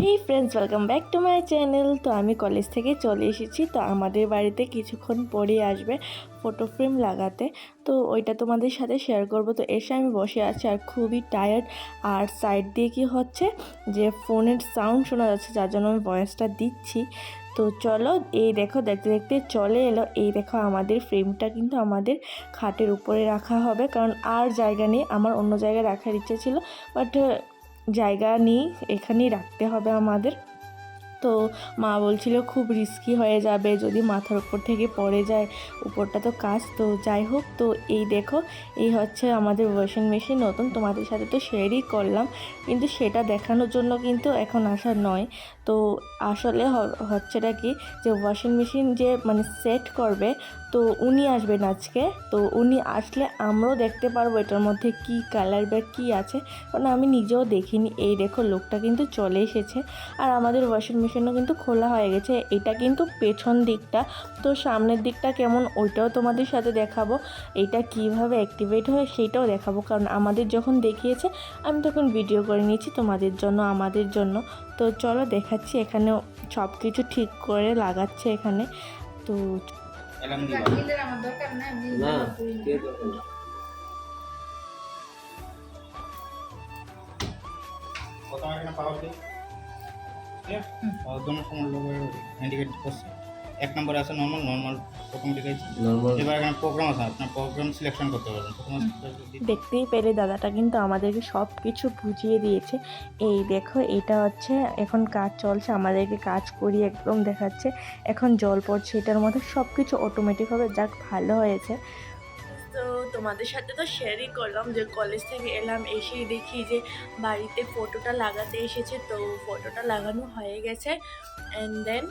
Hey friends welcome back to my channel তো আমি college থেকে চলে এসেছি, তো আমাদের বাড়িতে কিছুক্ষণ পরে আসবে ফটো ফ্রেম লাগাতে। তো ওইটা তোমাদের সাথে শেয়ার করব। তো এসে আমি বসে আছি আর খুবই টায়ার্ড আর সাইড দিয়ে কি হচ্ছে? যে ফোনের সাউন্ড শোনা যাচ্ছে, যার জন্য আমি ভয়েসটা দিচ্ছি। তো চলো, এই দেখো, দেখতে দেখতে চলে এলো। এই দেখো, আমাদের ফ্রেমটা কিন্তু আমাদের খাটের উপরে রাখা হবে। কারণ আর জায়গা নেই, আমার অন্য জায়গায় রাখার ইচ্ছে ছিল। বাট জায়গা নেই, এখানেই রাখতে হবে আমাদের। তো মা বলছিল খুব রিস্কি হয়ে যাবে যদি মাথার উপর থেকে পড়ে যায়, উপরটা তো কাজ তো যাই হোক, তো এই দেখো, এই হচ্ছে আমাদের ওয়াশিং মেশিন নতুন। তোমাদের সাথে তো শেয়ারই করলাম, কিন্তু সেটা দেখানোর জন্য কিন্তু এখন আসা নয়। তো আসলে হচ্ছেটা কি যে ওয়াশিং মেশিন যে মানে সেট করবে তো উনি আসবেন আজকে। তো উনি আসলে আমরাও দেখতে পারব এটার মধ্যে কি কালার বা কী আছে। কারণ আমি নিজেও দেখিনি। এই দেখো, লোকটা কিন্তু চলে এসেছে। আর আমাদের ওয়াশিং মেশিনও কিন্তু খোলা হয়ে গেছে। এটা কিন্তু পেছন দিকটা। তো সামনের দিকটা কেমন, ওইটাও তোমাদের সাথে দেখাবো। এটা কীভাবে অ্যাক্টিভেট হয় সেটাও দেখাবো। কারণ আমাদের যখন দেখিয়েছে, আমি তখন ভিডিও করে নিয়েছি তোমাদের জন্য, আমাদের জন্য। তো চলো দেখাচ্ছি, এখানেও সব কিছু ঠিক করে লাগাচ্ছে এখানে। তো এলাম দিবা কাকিদের আমার দরকার নাই আমি না ব্যবহার করি না। কে দরকার নেই। প্রথমে এখানে পাওয়ার দিই ঠিক আছে আর দোনো সময় লোক ইন্ডিকেট করছে এক নম্বরে আছে নর্মাল নর্মাল অটোমেটিক আছে। নর্মাল এবার এখানে প্রোগ্রাম আছে আপনার প্রোগ্রাম সিলেকশন করতে পারবেন। দেখতেই পেলে দাদাটা কিন্তু আমাদেরকে সব কিছু বুঝিয়ে দিয়েছে। এই দেখো এটা হচ্ছে এখন কাজ চলছে আমাদেরকে কাজ করি একদম দেখাচ্ছে। এখন জল পড়ছে এটার মধ্যে সব কিছু অটোমেটিক হবে যাক ভালো হয়েছে। তো তোমাদের সাথে তো শেয়ারই করলাম যে কলেজ থেকে এলাম এসেই দেখি যে বাড়িতে ফটোটা লাগাতে এসেছে তো ফটোটা লাগানো হয়ে গেছে। অ্যান্ড দেন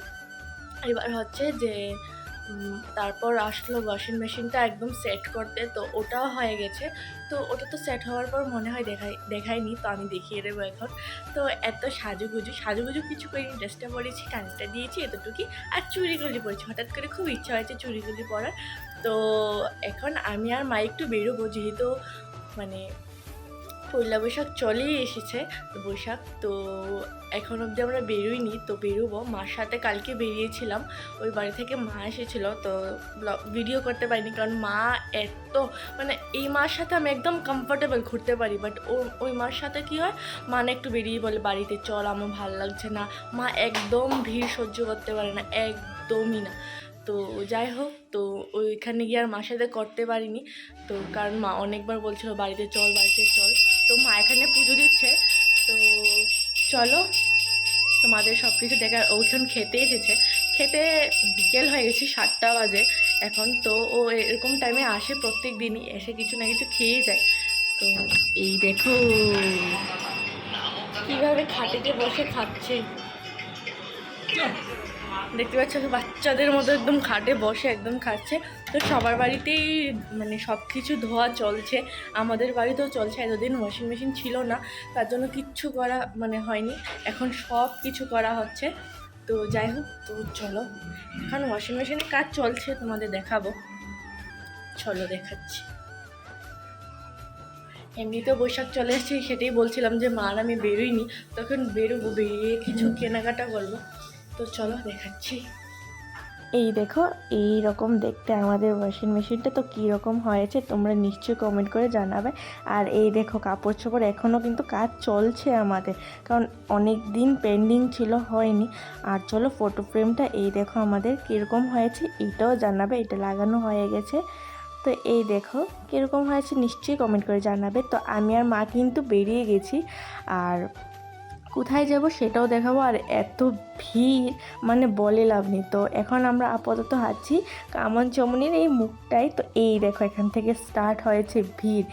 এবার হচ্ছে যে তারপর আসলো ওয়াশিং মেশিনটা একদম সেট করতে, তো ওটাও হয়ে গেছে। তো ওটা তো সেট হওয়ার পর মনে হয় দেখাই, দেখায়নি, তো আমি দেখিয়ে দেবো এখন। তো এত সাজুগুজু সাজুগুজু কিছু করিনি ড্রেসটা পরেছি কানেরটা দিয়েছি এতটুকুই, আর চুড়িগুলি পরেছি। হঠাৎ করে খুব ইচ্ছা হয়েছে চুড়িগুলি পরার। তো এখন আমি আর মা একটু বেরোবো, যেহেতু মানে পয়লা বৈশাখ চলেই এসেছে বৈশাখ, তো এখন অবধি আমরা বেরোইনি, তো বেরোবো। মার সাথে কালকে বেরিয়েছিলাম, ওই বাড়ি থেকে মা এসেছিল, তো ভিডিও করতে পারিনি, কারণ মা এত মানে এই মার সাথে আমি একদম কমফোর্টেবল ঘুরতে পারি বাট ও, ওই মার সাথে কি হয়, মা না একটু বেরিয়ে বলে, বাড়িতে চল, আমার ভালো লাগছে না। মা একদম ভিড় সহ্য করতে পারে না, একদমই না। তো যাই হোক, তো ওইখানে গিয়ে আর মার সাথে করতে পারিনি, তো কারণ মা অনেকবার বলছিল, বাড়িতে চল বাড়িতে চল। তো মা এখানে পুজো দিচ্ছে। তো চলো, তোমাদের সব কিছু দেখার ওইখান খেতে এসেছে। খেতে বিকেল হয়ে গেছে সাতটা বাজে। এখন তো ও এরকম টাইমে আসে প্রত্যেক দিনই, এসে কিছু না কিছু খেয়ে যায়। তো এই দেখো, কীভাবে খাটেতে বসে খাচ্ছে। দেখতে পাচ্ছ বাচ্চাদের মতো একদম খাটে বসে, একদম খাচ্ছে। তো সবার বাড়িতেই মানে সব কিছু ধোয়া চলছে। আমাদের বাড়িতেও চলছে, এতদিন ওয়াশিং মেশিন ছিল না, তার জন্য কিচ্ছু করা মানে হয়নি। এখন সব কিছু করা হচ্ছে। তো যাই হোক, তো চলো। এখন ওয়াশিং মেশিনে কাজ চলছে, তোমাদের দেখাবো। চলো দেখাচ্ছি। এমনিতেও বৈশাখ চলে আসছে সেটাই বলছিলাম যে মার আমি বেরোইনি, তখন বেরোবো, বেরিয়ে কিছু কেনাকাটা করব। তো চলো দেখাচ্ছি। এই দেখো, এই রকম দেখতে আমাদের ওয়াশিং মেশিনটা তো রকম হয়েছে, তোমরা নিশ্চয়ই কমেন্ট করে জানাবে। আর এই দেখো, কাপড় চোপড় এখনও কিন্তু কাজ চলছে আমাদের, কারণ অনেক দিন পেন্ডিং ছিল, হয়নি। আর চলো ফটো ফ্রেমটা এই দেখো আমাদের কীরকম হয়েছে, এটাও জানাবে, এটা লাগানো হয়ে গেছে। তো এই দেখো, কীরকম হয়েছে নিশ্চয়ই কমেন্ট করে জানাবে। তো আমি আর মা কিন্তু বেরিয়ে গেছি, আর কোথায় যাব সেটাও দেখাবো আর এত ভিড় মানে বলে লাভ নেই। তো এখন আমরা আপাতত হাঁটছি কামন চমনির এই মুখটাই। তো এই দেখো এখান থেকে স্টার্ট হয়েছে ভিড়।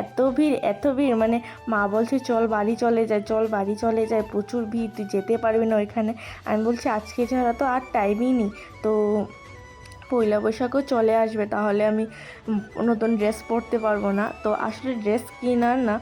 এত ভিড় এত ভিড় মানে মা বলছে, চল বাড়ি চলে যায় চল বাড়ি চলে যায় প্রচুর ভিড়, তুই যেতে পারবি না ওইখানে। আমি বলছি, আজকে ছাড়া তো আর টাইমই নেই। তো পয়লা বৈশাখও চলে আসবে, তাহলে আমি নতুন ড্রেস পরতে পারব না। তো আসলে ড্রেস কেনার না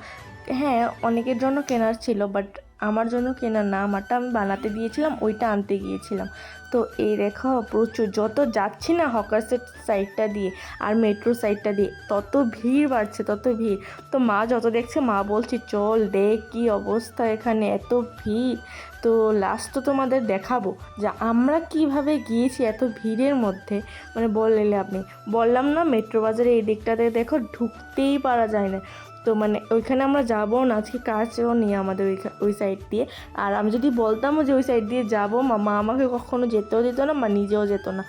হ্যাঁ অনেকের জন্য কেনার ছিল বাট আমার জন্য কেনা না আমারটা আমি বানাতে দিয়েছিলাম ওইটা আনতে গিয়েছিলাম। তো এই রেখা প্রচুর, যত যাচ্ছি না হকার্সের সাইডটা দিয়ে আর মেট্রো সাইডটা দিয়ে, তত ভিড় বাড়ছে, তত ভিড়। তো মা যত দেখছে, মা বলছে, চল দেখ কী অবস্থা এখানে, এত ভিড়। তো লাস্ট তো তোমাদের দেখাবো যে আমরা কীভাবে গিয়েছি এত ভিড়ের মধ্যে। মানে বললে আপনি, বললাম না মেট্রো বাজারে এই দিকটাতে দেখো ঢুকতেই পারা যায় না। তো মানে ওইখানে আমরা যাব না, আজকে কাজও নেই আমাদের ওই ওই সাইড দিয়ে। আর আমি যদি বলতামও যে ওই সাইড দিয়ে যাব, মা আমাকে কখনো যেতেও দিত না বা নিজেও যেত না।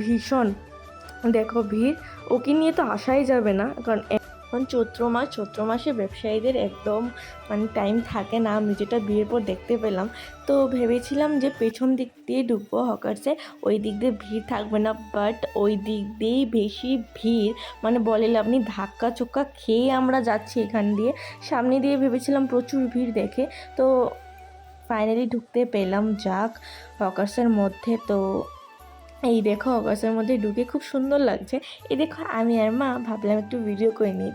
ভীষণ। দেখো ভিড়, ওকে নিয়ে তো আসাই যাবে না, কারণ এখন চৈত্র মাস, চৈত্র মাসে ব্যবসায়ীদের একদম মানে টাইম থাকে না। আমি যেটা বিয়ের পর দেখতে পেলাম, তো ভেবেছিলাম যে পেছন দিক দিয়ে ঢুকবো হকার্সে, ওই দিক দিয়ে ভিড় থাকবে না বাট ওই দিক দিয়েই বেশি ভিড়। মানে বলে আপনি ধাক্কা চোক্কা খেয়ে আমরা যাচ্ছি এখান দিয়ে। সামনে দিয়ে ভেবেছিলাম প্রচুর ভিড় দেখে, তো ফাইনালি ঢুকতে পেলাম যাক হকার্সের মধ্যে তো এই দেখো অগাস্টের মধ্যে ঢুকে খুব সুন্দর লাগছে। এই দেখো আমি আর মা ভাবলাম একটু ভিডিও করে নিই।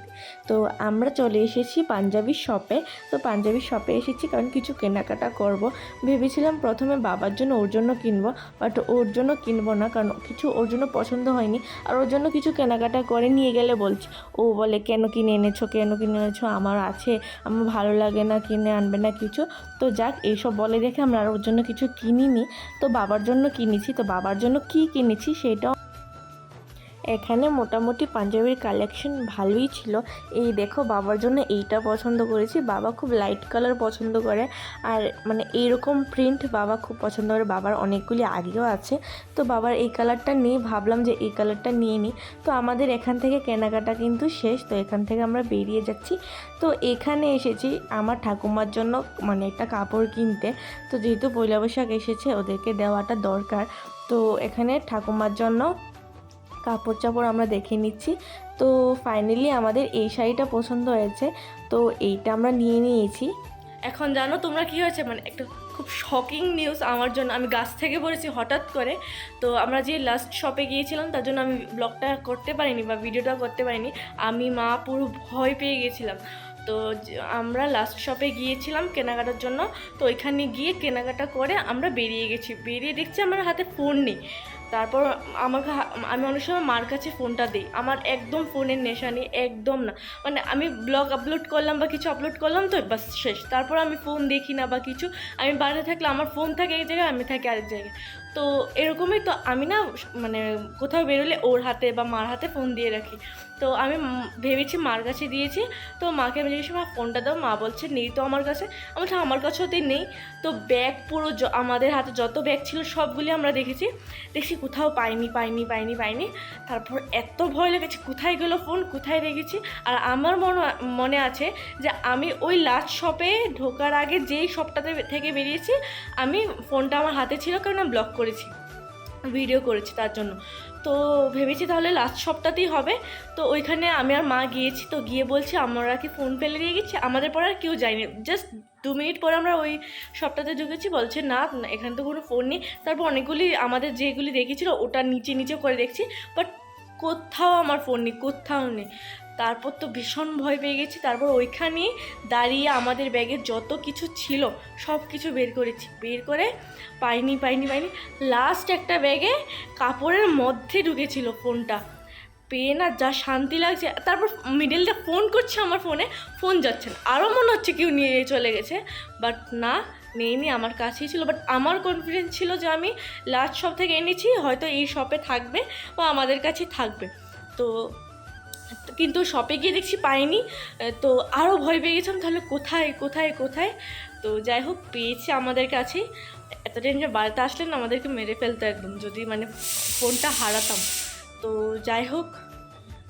তো আমরা চলে এসেছি পাঞ্জাবি শপে তো পাঞ্জাবি শপে এসেছি কারণ কিছু কেনাকাটা করব। ভেবেছিলাম প্রথমে বাবার জন্য ওর জন্য কিনবো বাট ওর জন্য কিনবো না কারণ কিছু ওর জন্য পছন্দ হয়নি। আর ওর জন্য কিছু কেনাকাটা করে নিয়ে গেলে বলছে, ও বলে, কেন কিনে এনেছো, কেন কিনে এনেছো? আমার আছে, আমার ভালো লাগে না, কিনে আনবে না কিছু। তো যাক, এইসব বলে দেখে আমরা আর ওর জন্য কিছু কিনিনি। তো বাবার জন্য কিনেছি। তো বাবার জন্য কি কিনেছি সেটাও এখানে মোটামুটি পাঞ্জাবির কালেকশন ভালোই ছিল। এই দেখো, বাবার জন্য এইটা পছন্দ করেছি। বাবা খুব লাইট কালার পছন্দ করে। আর মানে এইরকম প্রিন্ট বাবা খুব পছন্দ করে। বাবার অনেকগুলি আগেও আছে। তো বাবার এই কালারটা নিয়ে ভাবলাম যে এই কালারটা নিয়ে নিই তো আমাদের এখান থেকে কেনাকাটা কিন্তু শেষ। তো এখান থেকে আমরা বেরিয়ে যাচ্ছি। তো এখানে এসেছি আমার ঠাকুমার জন্য মানে একটা কাপড় কিনতে। তো যেহেতু পয়লা বৈশাখ এসেছে, ওদেরকে দেওয়াটা দরকার। তো এখানে ঠাকুমার জন্য কাপড় চাপড় আমরা দেখে নিচ্ছি। তো ফাইনালি আমাদের এই শাড়িটা পছন্দ হয়েছে, তো এইটা আমরা নিয়ে নিয়েছি। এখন জানো তোমরা কি হয়েছে? মানে একটা খুব শকিং নিউজ আমার জন্য। আমি গাছ থেকে পড়েছি হঠাৎ করে। তো আমরা যে লাস্ট শপে গিয়েছিলাম, তার জন্য আমি ব্লগটা করতে পারিনি বা ভিডিওটা করতে পারিনি। আমি, মা পুরো ভয় পেয়ে গেছিলাম। তো আমরা লাস্ট শপে গিয়েছিলাম কেনাকাটার জন্য। তো ওইখানে গিয়ে কেনাকাটা করে আমরা বেরিয়ে গেছি। বেরিয়ে দেখছি আমার হাতে ফোন নেই। তারপর আমাকে আমি অনেক সময় মার কাছে ফোনটা দিই। আমার একদম ফোনের নেশা নেই, একদম না। মানে আমি ব্লগ আপলোড করলাম বা কিছু আপলোড করলাম তো বাস শেষ। তারপর আমি ফোন দেখি না বা কিছু। আমি বাইরে থাকলে আমার ফোন থাকে এক জায়গায়, আমি থাকি আরেক জায়গায়। তো এরকমই তো আমি না মানে কোথাও বেরোলে ওর হাতে বা মার হাতে ফোন দিয়ে রাখি। তো আমি ভেবেছি মার কাছে দিয়েছি। তো মাকে আমি জিজ্ঞেস মা, ফোনটা দাও। মা বলছে, নেই তো আমার কাছে। আমি বলছি, আমার কাছেও তো নেই। তো ব্যাগ পুরো আমাদের হাতে যত ব্যাগ ছিল সবগুলি আমরা দেখেছি। দেখছি কোথাও পাইনি পাইনি পাইনি পাইনি। তারপর এত ভয় লেগেছে, কোথায় গেলো ফোন, কোথায় রেখেছি আর আমার মনে মনে আছে যে আমি ওই লাস্ট শপে ঢোকার আগে যেই শপটাতে থেকে বেরিয়েছি, আমি ফোনটা আমার হাতে ছিল কারণ আমি ব্লক করেছি। ভিডিও করেছি তার জন্য। তো ভেবেছি তাহলে লাস্ট সপ্তাহতেই হবে। তো ওইখানে আমি আর মা গিয়েছি, তো গিয়ে বলছি, আমরা কি ফোন ফেলে দিয়ে গেছি? আমাদের পরে আর কেউ যায়নি। জাস্ট দু মিনিট পরে আমরা ওই সপ্তাহতে ঢুকেছি, বলছে, না, এখানে তো কোনো ফোন নেই। তারপর অনেকগুলি আমাদের যেগুলি দেখেছিল, ওটা নিচে নিচে করে দেখছি বাট কোথাও আমার ফোন নেই, কোথাও নেই। তারপর তো ভীষণ ভয় পেয়ে গেছি। তারপর ওইখানেই দাঁড়িয়ে আমাদের ব্যাগে যত কিছু ছিল, সব কিছু বের করেছি। বের করে পাইনি পাইনি পাইনি। লাস্ট একটা ব্যাগে কাপড়ের মধ্যে ঢুকেছিল ফোনটা। পেয়ে না যা শান্তি লাগছে। তারপর মিডলটা ফোন করছে আমার ফোনে ফোন যাচ্ছে না। আরও মনে হচ্ছে কেউ নিয়ে চলে গেছে। বাট না নেইনি আমার কাছেই ছিল। বাট আমার কনফিডেন্স ছিল যে আমি লাস্ট শপ থেকে এনেছি, হয়তো এই শপে থাকবে বা আমাদের কাছেই থাকবে। তো কিন্তু শপে গিয়ে দেখছি পাইনি তো আরও ভয় পেয়ে গেছিলাম, তাহলে কোথায় কোথায় কোথায়? তো যাই হোক, পেয়েছি আমাদের কাছেই এত টেনশন বাড়িতে আসলেন আমাদেরকে মেরে ফেলতো একদম, যদি মানে ফোনটা হারাতাম। তো যাই হোক,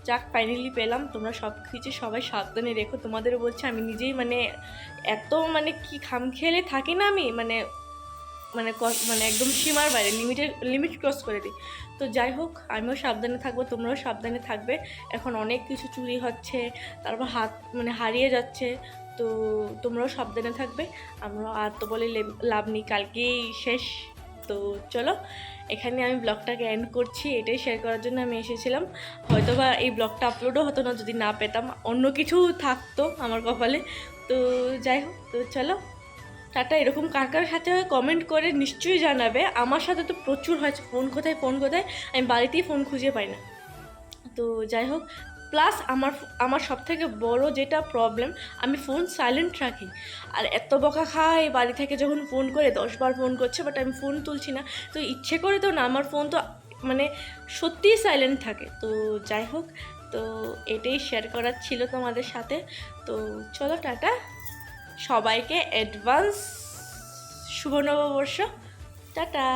যাক ফাইনালি পেলাম। তোমরা সব কিছু সবাই সাবধানে রেখো। তোমাদেরও বলছি, আমি নিজেই মানে এত মানে কি খাম খেলে থাকি না আমি মানে মানে মানে একদম সীমার বাইরে লিমিটের লিমিট ক্রস করে দিই। তো যাই হোক, আমিও সাবধানে থাকব, তোমরাও সাবধানে থাকবে। এখন অনেক কিছু চুরি হচ্ছে, তারপর হাত মানে হারিয়ে যাচ্ছে, তো তোমরাও সাবধানে থাকবে। আমরা আর তো বলে লাভ নেই, কালকেই শেষ। তো চলো, এখানে আমি ব্লগটাকে এন্ড করছি, এটাই শেয়ার করার জন্য আমি এসেছিলাম। হয়তো বা এই ব্লগটা আপলোডও হতো না, যদি না পেতাম, অন্য কিছু থাকতো আমার কপালে। তো যাই হোক, তো চলো। টাটা এরকম কার কার সাথে হয় কমেন্ট করে নিশ্চয়ই জানাবে। আমার সাথে তো প্রচুর হয়েছে ফোন কোথায় ফোন কোথায়, আমি বাড়িতেই ফোন খুঁজে পাই না। তো যাই হোক প্লাস আমার আমার সব থেকে বড় যেটা প্রবলেম আমি ফোন সাইলেন্ট রাখি। আর এত বকা খাই বাড়ি থেকে যখন ফোন করে, দশবার ফোন করছে বাট আমি ফোন তুলছি না। তো ইচ্ছে করে তো না, আমার ফোন তো মানে সত্যিই সাইলেন্ট থাকে। তো যাই হোক, তো এটাই শেয়ার করার ছিল তোমাদের সাথে। তো চলো টাটা। সবাইকে অ্যাডভান্স শুভ নববর্ষ টাটা।